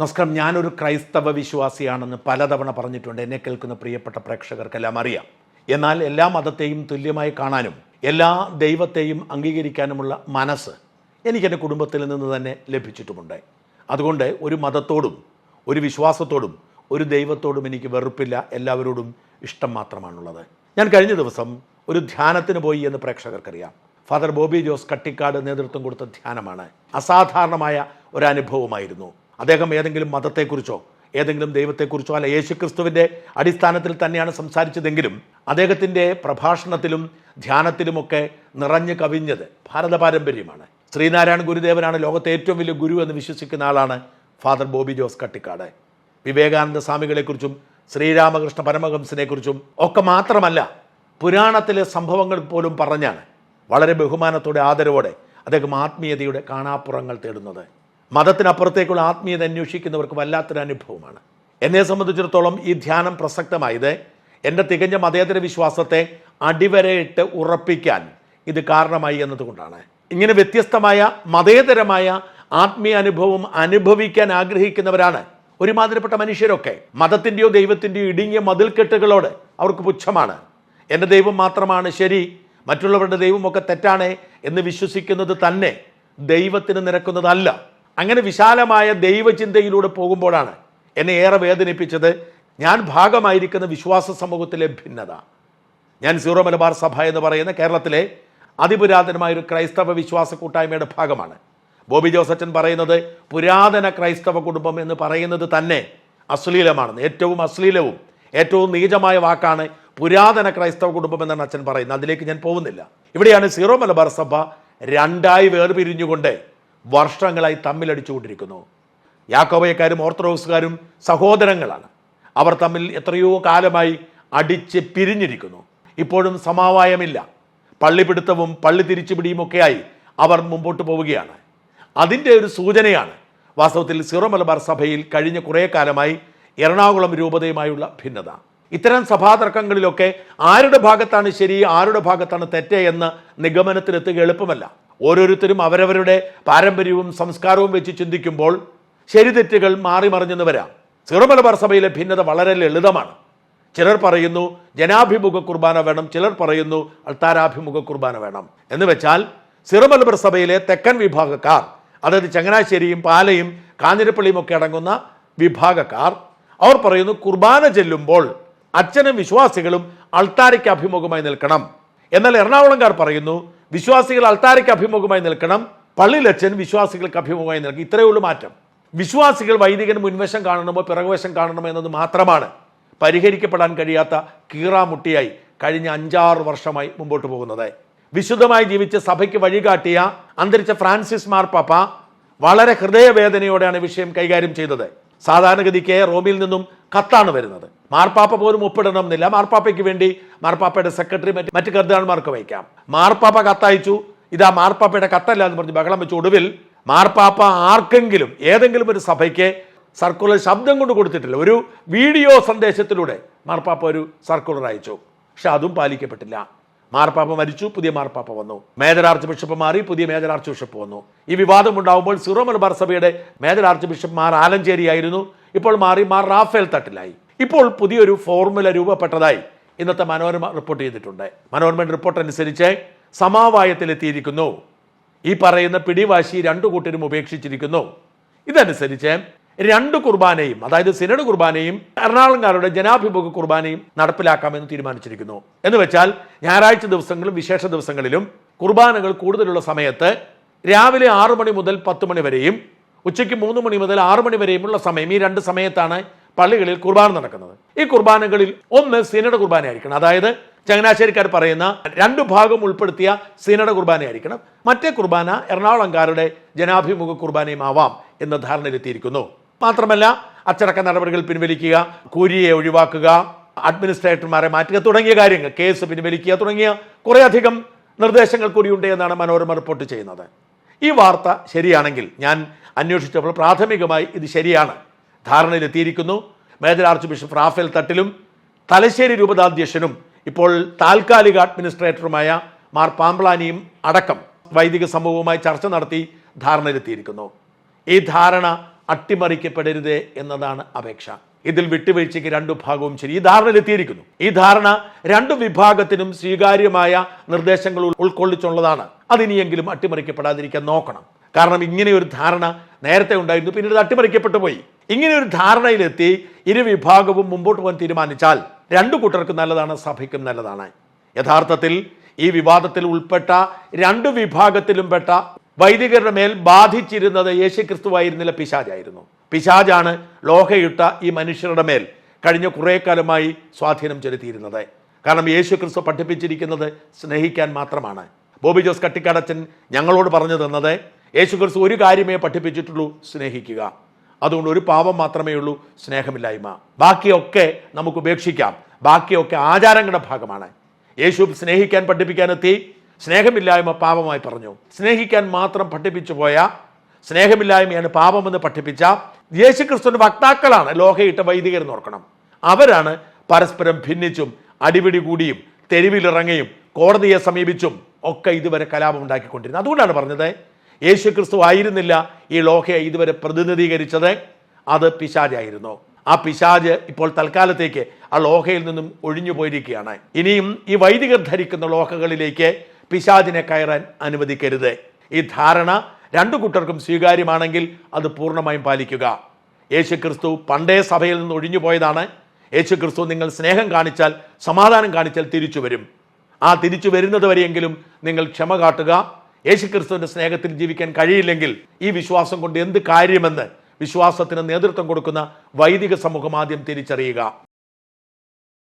നമസ്കാരം. ഞാനൊരു ക്രൈസ്തവ വിശ്വാസിയാണെന്ന് പലതവണ പറഞ്ഞിട്ടുണ്ട്. എന്നെ കേൾക്കുന്ന പ്രിയപ്പെട്ട പ്രേക്ഷകർക്കെല്ലാം അറിയാം. എന്നാൽ എല്ലാ മതത്തെയും തുല്യമായി കാണാനും എല്ലാ ദൈവത്തെയും അംഗീകരിക്കാനുമുള്ള മനസ്സ് എനിക്കെന്റെ കുടുംബത്തിൽ നിന്ന് തന്നെ ലഭിച്ചിട്ടുമുണ്ട്. അതുകൊണ്ട് ഒരു മതത്തോടും ഒരു വിശ്വാസത്തോടും ഒരു ദൈവത്തോടും എനിക്ക് വെറുപ്പില്ല. എല്ലാവരോടും ഇഷ്ടം മാത്രമാണുള്ളത്. ഞാൻ കഴിഞ്ഞ ദിവസം ഒരു ധ്യാനത്തിന് പോയി എന്ന് പ്രേക്ഷകർക്കറിയാം. ഫാദർ ബോബി ജോസ് കട്ടിക്കാട് നേതൃത്വം കൊടുത്ത ധ്യാനമാണ്. അസാധാരണമായ ഒരു അനുഭവമായിരുന്നു അദ്ദേഹം ഏതെങ്കിലും മതത്തെക്കുറിച്ചോ ഏതെങ്കിലും ദൈവത്തെക്കുറിച്ചോ അല്ല യേശുക്രിസ്തുവിന്റെ അടിസ്ഥാനത്തിൽ തന്നെയാണ് സംസാരിച്ചതെങ്കിലും അദ്ദേഹത്തിന്റെ പ്രഭാഷണത്തിലും ധ്യാനത്തിലുമൊക്കെ നിറഞ്ഞു കവിഞ്ഞത് ഭാരത പാരമ്പര്യമാണ് ശ്രീനാരായണ ഗുരുദേവനാണ് ലോകത്തെ ഏറ്റവും വലിയ ഗുരു എന്ന് വിശ്വസിക്കുന്ന ആളാണ് ഫാദർ ബോബി ജോസ് കട്ടിക്കാട്. വിവേകാനന്ദ സ്വാമികളെക്കുറിച്ചും ശ്രീരാമകൃഷ്ണ പരമഹംസനെക്കുറിച്ചും ഒക്കെ മാത്രമല്ല പുരാണത്തിലെ സംഭവങ്ങൾ പോലും പറഞ്ഞാണ് വളരെ ബഹുമാനത്തോടെ ആദരവോടെ അദ്ദേഹം ആത്മീയതയുടെ കാണാപ്പുറങ്ങൾ തേടുന്നത്. മതത്തിനപ്പുറത്തേക്കുള്ള ആത്മീയത അന്വേഷിക്കുന്നവർക്ക് വല്ലാത്തൊരു അനുഭവമാണ്. എന്നെ സംബന്ധിച്ചിടത്തോളം ഈ ധ്യാനം പ്രസക്തമായത് എന്റെ തികഞ്ഞ മതേതര വിശ്വാസത്തെ അടിവരയിട്ട് ഉറപ്പിക്കാൻ ഇത് കാരണമായി എന്നതുകൊണ്ടാണ്. ഇങ്ങനെ വ്യത്യസ്തമായ മതേതരമായ ആത്മീയ അനുഭവം അനുഭവിക്കാൻ ആഗ്രഹിക്കുന്നവരാണ് ഒരുമാതിരിപ്പെട്ട മനുഷ്യരൊക്കെ. മതത്തിന്റെയോ ദൈവത്തിന്റെയോ ഇടുങ്ങിയ മതിൽക്കെട്ടുകളോട് അവർക്ക് പുച്ഛമാണ്. എന്റെ ദൈവം മാത്രമാണ് ശരി മറ്റുള്ളവരുടെ ദൈവമൊക്കെ തെറ്റാണ് എന്ന് വിശ്വസിക്കുന്നത് തന്നെ ദൈവത്തിന് നിരക്കുന്നതല്ല. അങ്ങനെ വിശാലമായ ദൈവചിന്തയിലൂടെ പോകുമ്പോഴാണ് എന്നെ ഏറെ വേദനിപ്പിച്ചത്. ഞാൻ ഭാഗമായിരിക്കുന്ന വിശ്വാസ സമൂഹത്തിലെ ഭിന്നത. ഞാൻ സീറോ മലബാർ സഭ എന്ന് പറയുന്ന കേരളത്തിലെ അതിപുരാതനമായ ഒരു ക്രൈസ്തവ വിശ്വാസ കൂട്ടായ്മയുടെ ഭാഗമാണ്. ബോബി ജോസച്ചൻ പറയുന്നത് പുരാതന ക്രൈസ്തവ കുടുംബം എന്ന് പറയുന്നത് തന്നെ അശ്ലീലമാണെന്ന് ഏറ്റവും അശ്ലീലവും ഏറ്റവും നീചമായ വാക്കാണ് പുരാതന ക്രൈസ്തവ കുടുംബം എന്നാണ് അച്ഛൻ പറയുന്നത്. അതിലേക്ക് ഞാൻ പോകുന്നില്ല. ഇവിടെയാണ് സീറോ മലബാർ സഭ രണ്ടായി വേർപിരിഞ്ഞുകൊണ്ട് വർഷങ്ങളായി തമ്മിലടിച്ചുകൊണ്ടിരിക്കുന്നു. യാക്കോബയക്കാരും ഓർത്തഡോക്സുകാരും സഹോദരങ്ങളാണ്. അവർ തമ്മിൽ എത്രയോ കാലമായി അടിച്ച് പിരിഞ്ഞിരിക്കുന്നു. ഇപ്പോഴും സമാവായമില്ല. പള്ളിപിടുത്തവും പള്ളി തിരിച്ചുപിടിയുമൊക്കെയായി അവർ മുമ്പോട്ട് പോവുകയാണ്. അതിന്റെ ഒരു സൂചനയാണ് വാസ്തവത്തിൽ സിറോ മലബാർ സഭയിൽ കഴിഞ്ഞ കുറേ കാലമായി എറണാകുളം രൂപതയുമായുള്ള ഭിന്നത. ഇത്തരം സഭാതർക്കങ്ങളിലൊക്കെ ആരുടെ ഭാഗത്താണ് ശരി ആരുടെ ഭാഗത്താണ് തെറ്റ് എന്ന് നിഗമനത്തിലെത്തുക എളുപ്പമല്ല. ഓരോരുത്തരും അവരവരുടെ പാരമ്പര്യവും സംസ്കാരവും വെച്ച് ചിന്തിക്കുമ്പോൾ ശരി തെറ്റുകൾ മാറി മറിഞ്ഞെന്ന് വരാം. സിറോ മലബാർ സഭയിലെ ഭിന്നത വളരെ ലളിതമാണ്. ചിലർ പറയുന്നു ജനാഭിമുഖ കുർബാന വേണം. ചിലർ പറയുന്നു അൾത്താരാഭിമുഖ കുർബാന വേണം. എന്ന് വെച്ചാൽ സിറമലബർ സഭയിലെ തെക്കൻ വിഭാഗക്കാർ അതായത് ചങ്ങനാശ്ശേരിയും പാലയും കാഞ്ഞിരപ്പള്ളിയും ഒക്കെ അടങ്ങുന്ന വിഭാഗക്കാർ അവർ പറയുന്നു കുർബാന ചെല്ലുമ്പോൾ അച്ഛനും വിശ്വാസികളും അൾത്താരയ്ക്ക് അഭിമുഖമായി നിൽക്കണം. എന്നാൽ എറണാകുളംകാർ പറയുന്നു വിശ്വാസികൾ അൾത്താരയ്ക്ക് അഭിമുഖമായി നിൽക്കണം. പള്ളിയിലച്ഛൻ വിശ്വാസികൾക്ക് അഭിമുഖമായി നിൽക്കും. ഇത്രയേ ഉള്ളൂ മാറ്റം. വിശ്വാസികൾ വൈദികൻ മുൻവശം കാണണമോ പിറകുവശം കാണണമോ എന്നത് മാത്രമാണ് പരിഹരിക്കപ്പെടാൻ കഴിയാത്ത കീറാമുട്ടിയായി കഴിഞ്ഞ അഞ്ചാറ് വർഷമായി മുമ്പോട്ട് പോകുന്നത്. വിശുദ്ധമായി ജീവിച്ച് സഭയ്ക്ക് വഴികാട്ടിയ അന്തരിച്ച ഫ്രാൻസിസ് മാർപ്പാപ്പ വളരെ ഹൃദയവേദനയോടെയാണ് വിഷയം കൈകാര്യം ചെയ്തത്. സാധാരണഗതിക്ക് റോമിൽ നിന്നും കത്താണ് വരുന്നത്. മാർപ്പാപ്പ പോലും ഒപ്പിടണം എന്നില്ല മാർപ്പാപ്പയ്ക്ക് വേണ്ടി മാർപ്പാപ്പയുടെ സെക്രട്ടറി മറ്റ് മറ്റ് കർദിനാൾമാർക്ക് വയ്ക്കാം. മാർപ്പാപ്പ കത്തയച്ചു. ഇതാ മാർപ്പാപ്പയുടെ കത്തല്ല എന്ന് പറഞ്ഞ് ബഹളം വെച്ച് ഒടുവിൽ മാർപ്പാപ്പ ആർക്കെങ്കിലും ഏതെങ്കിലും ഒരു സഭയ്ക്ക് സർക്കുലർ ശബ്ദം കൊണ്ട് കൊടുത്തിട്ടില്ല. ഒരു വീഡിയോ സന്ദേശത്തിലൂടെ മാർപ്പാപ്പ ഒരു സർക്കുലർ അയച്ചു. പക്ഷെ അതും പാലിക്കപ്പെട്ടില്ല. മാർപ്പാപ്പ മരിച്ചു പുതിയ മാർപ്പാപ്പ വന്നു. മേജർ ആർച്ച് ബിഷപ്പ് മാറി പുതിയ മേജർ ആർച്ച് ബിഷപ്പ് വന്നു. ഈ വിവാദം ഉണ്ടാകുമ്പോൾ സിറോ മലബാർ സഭയുടെ major arch bishop Mar Alencherry ആയിരുന്നു ഇപ്പോൾ മാറി മാർ റാഫേൽ തട്ടിലായി. ഇപ്പോൾ പുതിയൊരു ഫോർമുല രൂപപ്പെട്ടതായി ഇന്നത്തെ മനോരമ റിപ്പോർട്ട് ചെയ്തിട്ടുണ്ട്. മനോരമ റിപ്പോർട്ട് അനുസരിച്ച് സമാവായത്തിലെത്തിയിരിക്കുന്നു. ഈ പറയുന്ന പിടിവാശി രണ്ടു കൂട്ടരും ഉപേക്ഷിച്ചിരിക്കുന്നു. ഇതനുസരിച്ച് രണ്ട് കുർബാനയും അതായത് സിനഡ് കുർബാനയും എറണാകുളംകാരുടെ ജനാഭിമുഖ കുർബാനയും നടപ്പിലാക്കാമെന്ന് തീരുമാനിച്ചിരിക്കുന്നു. എന്ന് വെച്ചാൽ ഞായറാഴ്ച ദിവസങ്ങളും വിശേഷ ദിവസങ്ങളിലും കുർബാനകൾ കൂടുതലുള്ള സമയത്ത് രാവിലെ ആറു മണി മുതൽ പത്ത് മണി വരെയും ഉച്ചയ്ക്ക് മൂന്ന് മണി മുതൽ ആറു മണി വരെയുമുള്ള സമയം ഈ രണ്ട് സമയത്താണ് പള്ളികളിൽ കുർബാന നടക്കുന്നത്. ഈ കുർബാനകളിൽ ഒന്ന് സീനയുടെ കുർബാനയായിരിക്കണം. അതായത് ചങ്ങനാശ്ശേരിക്കാർ പറയുന്ന രണ്ടു ഭാഗം ഉൾപ്പെടുത്തിയ സീനയുടെ കുർബാനയായിരിക്കണം. മറ്റേ കുർബാന എറണാകുളംകാരുടെ ജനാഭിമുഖ കുർബാനയും ആവാം എന്ന ധാരണയിലെത്തിയിരിക്കുന്നു. മാത്രമല്ല അച്ചടക്ക നടപടികൾ പിൻവലിക്കുക കൂരിയെ ഒഴിവാക്കുക അഡ്മിനിസ്ട്രേറ്റർമാരെ മാറ്റുക തുടങ്ങിയ കാര്യങ്ങൾ കേസ് പിൻവലിക്കുക തുടങ്ങിയ കുറേയധികം നിർദ്ദേശങ്ങൾ കൂടിയുണ്ട് എന്നാണ് മനോരമ റിപ്പോർട്ട് ചെയ്യുന്നത്. ഈ വാർത്ത ശരിയാണെങ്കിൽ ഞാൻ അന്വേഷിച്ചപ്പോൾ പ്രാഥമികമായി ഇത് ശരിയാണ്. ധാരണയിലെത്തിയിരിക്കുന്നു. മേജർ ആർച്ച് ബിഷപ്പ് റാഫേൽ തട്ടിലും തലശ്ശേരി രൂപതാധ്യക്ഷനും ഇപ്പോൾ താൽക്കാലിക അഡ്മിനിസ്ട്രേറ്ററുമായ മാർ പാമ്പ്ലാനിയും അടക്കം വൈദിക സമൂഹവുമായി ചർച്ച നടത്തി ധാരണയിലെത്തിയിരിക്കുന്നു. ഈ ധാരണ അട്ടിമറിക്കപ്പെടരുതേ എന്നതാണ് അപേക്ഷ. ഇതിൽ വിട്ടുവീഴ്ചയ്ക്ക് രണ്ടു ഭാഗവും ശരി. ഈ ധാരണയിലെത്തിയിരിക്കുന്നു. ഈ ധാരണ രണ്ടു വിഭാഗത്തിനും സ്വീകാര്യമായ നിർദ്ദേശങ്ങൾ ഉൾക്കൊള്ളിച്ചുള്ളതാണ്. അതിനിയെങ്കിലും അട്ടിമറിക്കപ്പെടാതിരിക്കാൻ നോക്കണം. കാരണം ഇങ്ങനെ ഒരു ധാരണ നേരത്തെ ഉണ്ടായിരുന്നു പിന്നീട് തട്ടിമറിക്കപ്പെട്ടു പോയി. ഇങ്ങനെ ഒരു ധാരണയിലെത്തി ഇരു വിഭാഗവും മുമ്പോട്ട് പോകാൻ തീരുമാനിച്ചാൽ രണ്ടു കൂട്ടർക്കും നല്ലതാണ് സഭയ്ക്കും നല്ലതാണ്. യഥാർത്ഥത്തിൽ ഈ വിവാദത്തിൽ ഉൾപ്പെട്ട രണ്ടു വിഭാഗത്തിലും പെട്ട വൈദികരുടെ മേൽ ബാധിച്ചിരുന്നത് യേശുക്രിസ്തുവായിരുന്നില്ല പിശാജായിരുന്നു പിശാജാണ് ലോഹയിട്ട ഈ മനുഷ്യരുടെ മേൽ കഴിഞ്ഞ കുറേ കാലമായി സ്വാധീനം ചെലുത്തിയിരുന്നത്. കാരണം യേശു ക്രിസ്തു പഠിപ്പിച്ചിരിക്കുന്നത് സ്നേഹിക്കാൻ മാത്രമാണ്. ബോബി ജോസ് കട്ടിക്കടച്ചൻ ഞങ്ങളോട് പറഞ്ഞു തന്നത് യേശുക്രിസ്തു ഒരു കാര്യമേ പഠിപ്പിച്ചിട്ടുള്ളൂ സ്നേഹിക്കുക. അതുകൊണ്ട് ഒരു പാപം മാത്രമേ ഉള്ളൂ സ്നേഹമില്ലായ്മ. ബാക്കിയൊക്കെ നമുക്ക് ഉപേക്ഷിക്കാം. ബാക്കിയൊക്കെ ആചാരങ്ങളുടെ ഭാഗമാണ്. യേശു സ്നേഹിക്കാൻ പഠിപ്പിക്കാനെത്തി സ്നേഹമില്ലായ്മ പാപമായി പറഞ്ഞു. സ്നേഹിക്കാൻ മാത്രം പഠിപ്പിച്ചു പോയ സ്നേഹമില്ലായ്മയാണ് പാപമെന്ന് പഠിപ്പിച്ച യേശുക്രിസ്തുവിന്റെ വക്താക്കളാണ് ലോഹയിട്ട വൈദികർ എന്ന് ഓർക്കണം. അവരാണ് പരസ്പരം ഭിന്നിച്ചും അടിപിടി കൂടിയും തെരുവിലിറങ്ങിയും കോടതിയെ സമീപിച്ചും ഒക്കെ ഇതുവരെ കലാപം ഉണ്ടാക്കിക്കൊണ്ടിരുന്നത്. അതുകൊണ്ടാണ് പറഞ്ഞത് യേശുക്രിസ്തു ആയിരുന്നില്ല ഈ ലോഹയെ ഇതുവരെ പ്രതിനിധീകരിച്ചത്. അത് പിശാജായിരുന്നു ആ പിശാജ് ഇപ്പോൾ തൽക്കാലത്തേക്ക് ആ ലോഹയിൽ നിന്നും ഒഴിഞ്ഞു പോയിരിക്കുകയാണ്. ഇനിയും ഈ വൈദികർ ധരിക്കുന്ന ലോഹകളിലേക്ക് പിശാജിനെ കയറാൻ അനുവദിക്കരുത്. ഈ ധാരണ രണ്ടു കൂട്ടർക്കും സ്വീകാര്യമാണെങ്കിൽ അത് പൂർണമായും പാലിക്കുക. യേശു ക്രിസ്തു പണ്ടേ സഭയിൽ നിന്ന് ഒഴിഞ്ഞു പോയതാണ്. യേശു ക്രിസ്തു നിങ്ങൾ സ്നേഹം കാണിച്ചാൽ സമാധാനം കാണിച്ചാൽ തിരിച്ചു വരും. ആ തിരിച്ചു വരുന്നത് വരെയെങ്കിലും നിങ്ങൾ ക്ഷമ കാട്ടുക. യേശുക്രിസ്തുവിന്റെ സ്നേഹത്തിൽ ജീവിക്കാൻ കഴിയില്ലെങ്കിൽ ഈ വിശ്വാസം കൊണ്ട് എന്ത് കാര്യമെന്ന് വിശ്വാസത്തിന് നേതൃത്വം കൊടുക്കുന്ന വൈദിക സമൂഹം ആദ്യം തിരിച്ചറിയുക.